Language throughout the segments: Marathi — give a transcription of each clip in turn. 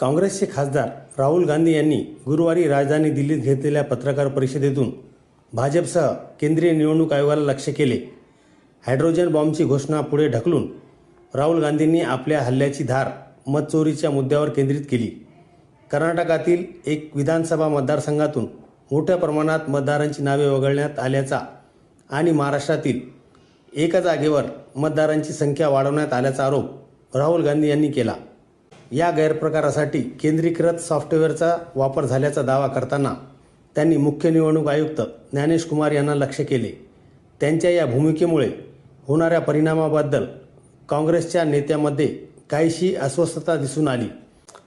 काँग्रेसचे खासदार राहुल गांधी यांनी गुरुवारी राजधानी दिल्लीत घेतलेल्या पत्रकार परिषदेतून भाजपसह केंद्रीय निवडणूक आयोगाला लक्ष केले. हायड्रोजन बॉम्बची घोषणा पुढे ढकलून राहुल गांधींनी आपल्या हल्ल्याची धार मतचोरीच्या मुद्द्यावर केंद्रित केली. कर्नाटकातील एक विधानसभा मतदारसंघातून मोठ्या प्रमाणात मतदारांची नावे वगळण्यात आल्याचा आणि महाराष्ट्रातील एका जागेवर मतदारांची संख्या वाढवण्यात आल्याचा आरोप राहुल गांधी यांनी केला. या गैरप्रकारासाठी केंद्रीकृत सॉफ्टवेअरचा वापर झाल्याचा दावा करताना त्यांनी मुख्य निवडणूक आयुक्त ज्ञानेश कुमार यांना लक्ष केले. त्यांच्या या भूमिकेमुळे होणाऱ्या परिणामाबद्दल काँग्रेसच्या नेत्यामध्ये काहीशी अस्वस्थता दिसून आली.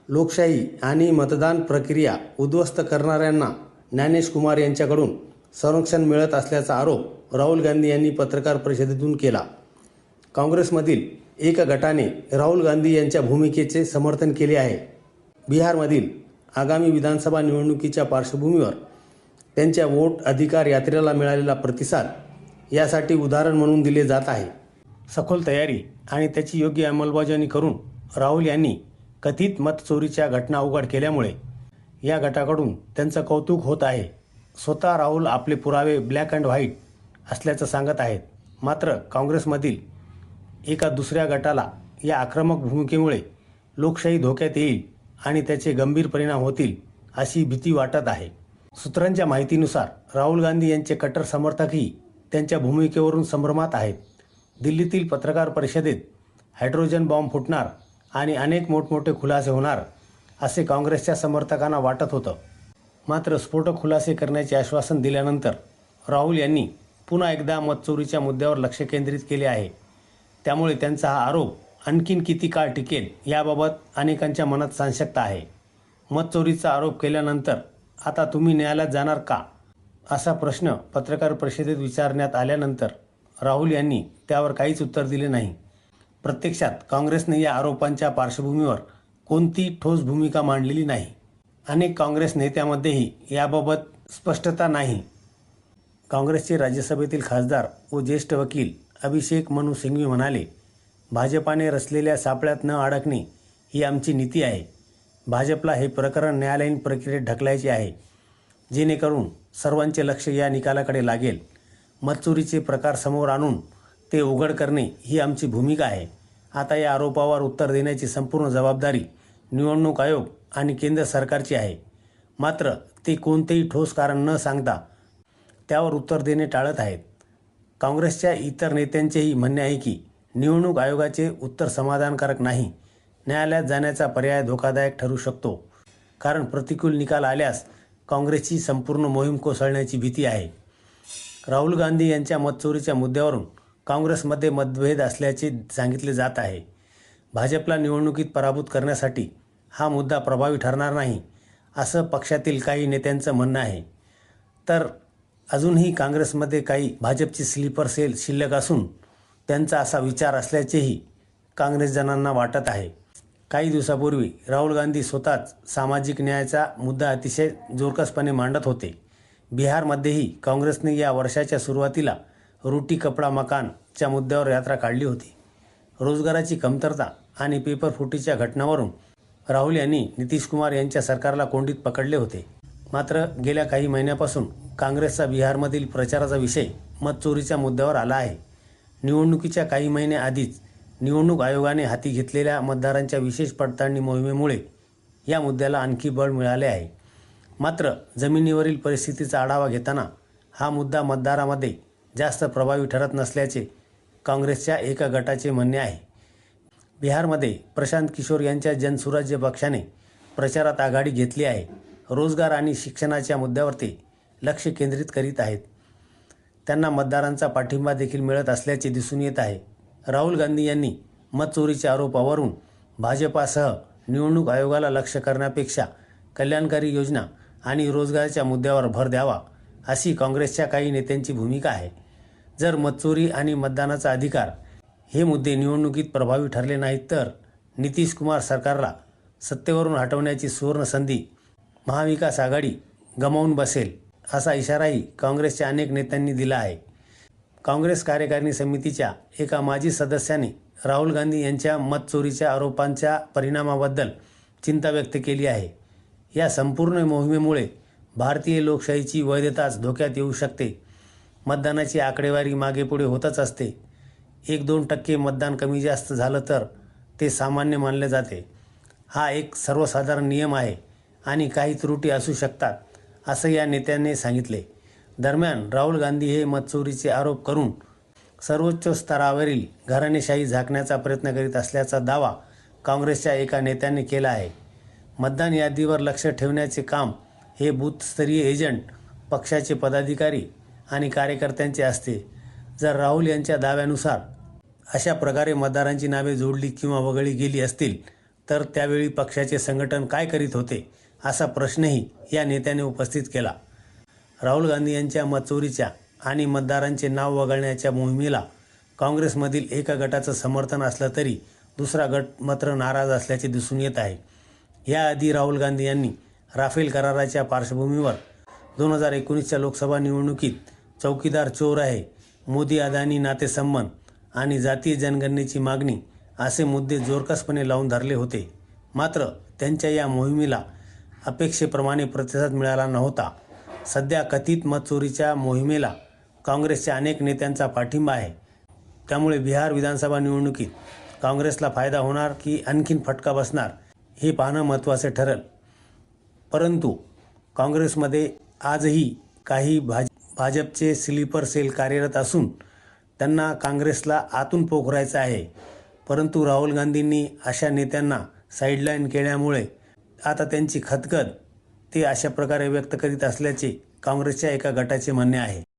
लोकशाही आणि मतदान प्रक्रिया उद्ध्वस्त करणाऱ्यांना ज्ञानेश कुमार यांच्याकडून संरक्षण मिळत असल्याचा आरोप राहुल गांधी यांनी पत्रकार परिषदेतून केला. काँग्रेसमधील एका गटाने राहुल गांधी यांच्या भूमिकेचे समर्थन केले आहे. बिहारमधील आगामी विधानसभा निवडणुकीच्या पार्श्वभूमीवर त्यांच्या वोट अधिकार यात्रेला मिळालेला प्रतिसाद यासाठी उदाहरण म्हणून दिले जात आहे. सखोल तयारी आणि त्याची योग्य अंमलबजावणी करून राहुल यांनी कथित मतचोरीच्या घटना उघड केल्यामुळे या गटाकडून त्यांचं कौतुक होत आहे. स्वतः राहुल आपले पुरावे ब्लॅक अँड व्हाईट असल्याचं सांगत आहेत. मात्र काँग्रेसमधील एका दुसऱ्या गटाला या आक्रमक भूमिकेमुळे लोकशाही धोक्यात येईल आणि त्याचे गंभीर परिणाम होतील अशी भीती वाटत आहे. सूत्रांच्या माहितीनुसार राहुल गांधी यांचे कट्टर समर्थकही त्यांच्या भूमिकेवरून संभ्रमात आहेत. दिल्लीतील पत्रकार परिषदेत हायड्रोजन बॉम्ब फुटणार आणि अनेक मोठमोठे खुलासे होणार असे काँग्रेसच्या समर्थकांना वाटत होतं. मात्र स्फोटक खुलासे करण्याचे आश्वासन दिल्यानंतर राहुल यांनी पुन्हा एकदा मतचोरीच्या मुद्द्यावर लक्ष केंद्रित केले आहे. त्यामुळे त्यांचा हा आरोप आणखीन किती काळ टिकेल याबाबत अनेकांच्या मनात साशंकता आहे. मतचोरीचा आरोप केल्यानंतर आता तुम्ही न्यायालयात जाणार का? असा प्रश्न पत्रकार परिषदेत विचारण्यात आल्यानंतर राहुल यांनी त्यावर काहीच उत्तर दिले नाही. प्रत्यक्षात काँग्रेसने या आरोपांच्या पार्श्वभूमीवर कोणती ठोस भूमिका मांडलेली नाही. अनेक काँग्रेस नेत्यामध्येही याबाबत स्पष्टता नाही. काँग्रेसचे राज्यसभेतील खासदार व ज्येष्ठ वकील अभिषेक मनु सिंघवी म्हणाले भाजपाने रचलेल्या सापळ्यात न अडकणे ही आमची नीती आहे. भाजपला हे प्रकरण न्यायालयीन प्रक्रियेत ढकलायचे आहे. जेणेकरून सर्वांचे लक्ष या निकालाकडे लागेल. मतचोरीचे प्रकार समोर आणून ते उघड करणे ही आमची भूमिका आहे. आता या आरोपावर उत्तर देण्याची संपूर्ण जबाबदारी निवडणूक आयोग आणि केंद्र सरकारची आहे. मात्र ते कोणतेही ठोस कारण न सांगता त्यावर उत्तर देणे टाळत आहेत. काँग्रेसच्या इतर नेत्यांचेही म्हणणे आहे की निवडणूक आयोगाचे उत्तर समाधानकारक नाही. न्यायालयात जाण्याचा पर्याय धोकादायक ठरू शकतो. कारण प्रतिकूल निकाल आल्यास काँग्रेसची संपूर्ण मोहीम कोसळण्याची भीती आहे. राहुल गांधी यांच्या मतचोरीच्या मुद्द्यावरून काँग्रेसमध्ये मतभेद असल्याचे सांगितले जात आहे. भाजपला निवडणुकीत पराभूत करण्यासाठी हा मुद्दा प्रभावी ठरणार नाही असं पक्षातील काही नेत्यांचं म्हणणं आहे. तर अजूनही काँग्रेसमध्ये काही भाजपची स्लीपर सेल शिल्लक असून त्यांचा असा विचार असल्याचेही काँग्रेसजनांना वाटत आहे. काही दिवसापूर्वी राहुल गांधी स्वतःच सामाजिक न्यायाचा मुद्दा अतिशय जोरकसपणे मांडत होते. बिहारमध्येही काँग्रेसने या वर्षाच्या सुरुवातीला रोटी कपडा मकानच्या मुद्द्यावर यात्रा काढली होती. रोजगाराची कमतरता आणि पेपर फुटीच्या घटनावरून राहुल यांनी नितीश कुमार यांच्या सरकारला कोंडीत पकडले होते. मात्र गेल्या काही महिन्यापासून काँग्रेसचा बिहारमधील प्रचाराचा विषय मतचोरीच्या मुद्द्यावर आला आहे. निवडणुकीच्या काही महिने आधीच निवडणूक आयोगाने हाती घेतलेल्या मतदारांच्या विशेष पडताळणी मोहिमेमुळे या मुद्द्याला आणखी बळ मिळाले आहे. मात्र जमिनीवरील परिस्थितीचा आढावा घेताना हा मुद्दा मतदारामध्ये जास्त प्रभावी ठरत नसल्याचे काँग्रेसच्या एका गटाचे म्हणणे आहे. बिहारमध्ये प्रशांत किशोर यांच्या जनसुराज्य पक्षाने प्रचारात आघाडी घेतली आहे. रोजगार आणि शिक्षणाच्या मुद्द्यावर ते लक्ष केंद्रित करीत आहेत. त्यांना मतदारांचा पाठिंबा देखील मिळत असल्याचे दिसून येत आहे. राहुल गांधी यांनी मतचोरीच्या आरोपावरून भाजपासह निवडणूक आयोगाला लक्ष करण्यापेक्षा कल्याणकारी योजना आणि रोजगाराच्या मुद्द्यावर भर द्यावा अशी काँग्रेसच्या काही नेत्यांची भूमिका आहे. जर मतचोरी आणि मतदानाचा अधिकार हे मुद्दे निवडणुकीत प्रभावी ठरले नाहीत तर नितीश कुमार सरकारला सत्तेवरून हटवण्याची सुवर्ण संधी महाविकास आघाडी गमावून बसेल. असा इशाराही काँग्रेसच्या अनेक नेत्यांनी दिला आहे. काँग्रेस कार्यकारिणी समितीच्या एका माजी सदस्याने राहुल गांधी यांच्या मतचोरीच्या आरोपांच्या परिणामाबद्दल चिंता व्यक्त केली आहे. या संपूर्ण मोहिमेमुळे भारतीय लोकशाहीची वैधताच धोक्यात येऊ शकते. मतदानाची आकडेवारी मागेपुढे होतच असते. एक दोन टक्के मतदान कमी जास्त झालं तर ते सामान्य मानले जाते. हा एक सर्वसाधारण नियम आहे आणि काही त्रुटी असू शकतात. असं या नेत्यांनी सांगितले. दरम्यान राहुल गांधी हे मतचोरीचे आरोप करून सर्वोच्च स्तरावरील घराणेशाही झाकण्याचा प्रयत्न करीत असल्याचा दावा काँग्रेसच्या एका नेत्याने केला आहे. मतदान यादीवर लक्ष ठेवण्याचे काम हे बूथस्तरीय एजंट पक्षाचे पदाधिकारी आणि कार्यकर्त्यांचे असते. जर राहुल यांच्या दाव्यानुसार अशा प्रकारे मतदारांची नावे जोडली किंवा वगळली गेली असतील तर त्यावेळी पक्षाचे संघटन काय करीत होते? असा प्रश्नही या नेत्याने उपस्थित केला. राहुल गांधी यांच्या मतचोरीच्या आणि मतदारांचे नाव वगळण्याच्या मोहिमेला काँग्रेसमधील एका गटाचं समर्थन असलं तरी दुसरा गट मात्र नाराज असल्याचे दिसून येत आहे. याआधी राहुल गांधी यांनी राफेल कराराच्या पार्श्वभूमीवर दोन हजार एकोणीसच्या लोकसभा निवडणुकीत चौकीदार चोर आहे मोदी अदानी नातेसंबंध आणि जातीय जनगणनेची मागणी असे मुद्दे जोरकसपणे लावून धरले होते. मात्र त्यांच्या या मोहिमेला अपेक्षेप्रमाणे प्रतिसाद मिळाला नव्हता. सध्या कथित मतचोरीच्या मोहिमेला काँग्रेसच्या अनेक नेत्यांचा पाठिंबा आहे. त्यामुळे बिहार विधानसभा निवडणुकीत काँग्रेसला फायदा होणार की आणखीन फटका बसणार हे पाहणं महत्त्वाचे ठरल. परंतु काँग्रेसमध्ये आजही काही भाज भाजपचे स्लीपर सेल कार्यरत असून त्यांना काँग्रेसला आतून पोखरायचं आहे. परंतु राहुल गांधींनी अशा नेत्यांना साईडलाईन केल्यामुळे आता त्यांची खदखद ते अशा प्रकारे व्यक्त करीत असल्याचे काँग्रेसच्या एका गटाचे म्हणणे आहे.